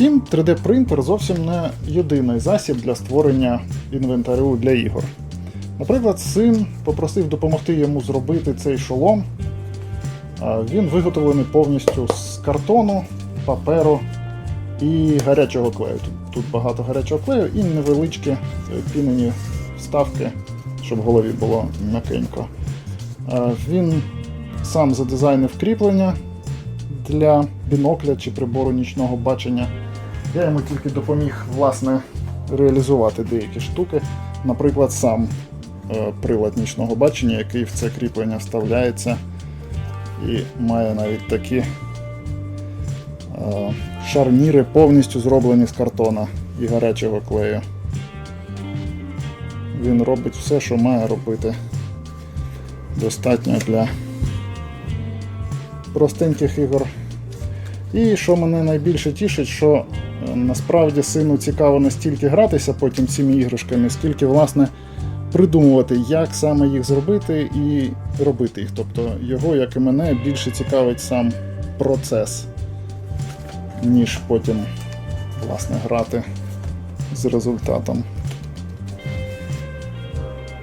Втім, 3D-принтер зовсім не єдиний засіб для створення інвентарю для ігор. Наприклад, син попросив допомогти йому зробити цей шолом. Він виготовлений повністю з картону, паперу і гарячого клею. Тут, тут багато гарячого клею і невеличкі е, пінені вставки, щоб голові було м'якенько. Він сам задизайнив кріплення для бінокля чи прибору нічного бачення. Я йому тільки допоміг власне реалізувати деякі штуки. Наприклад, сам е, прилад нічного бачення, який в це кріплення вставляється, і має навіть такі е, шарніри повністю зроблені з картона і гарячого клею. Він робить все, що має робити. Достатньо для простеньких ігор. І що мене найбільше тішить, що насправді сину цікаво не стільки гратися потім цими іграшками, скільки власне придумувати, як саме їх зробити і робити їх. Тобто його, як і мене, більше цікавить сам процес, ніж потім власне грати з результатом.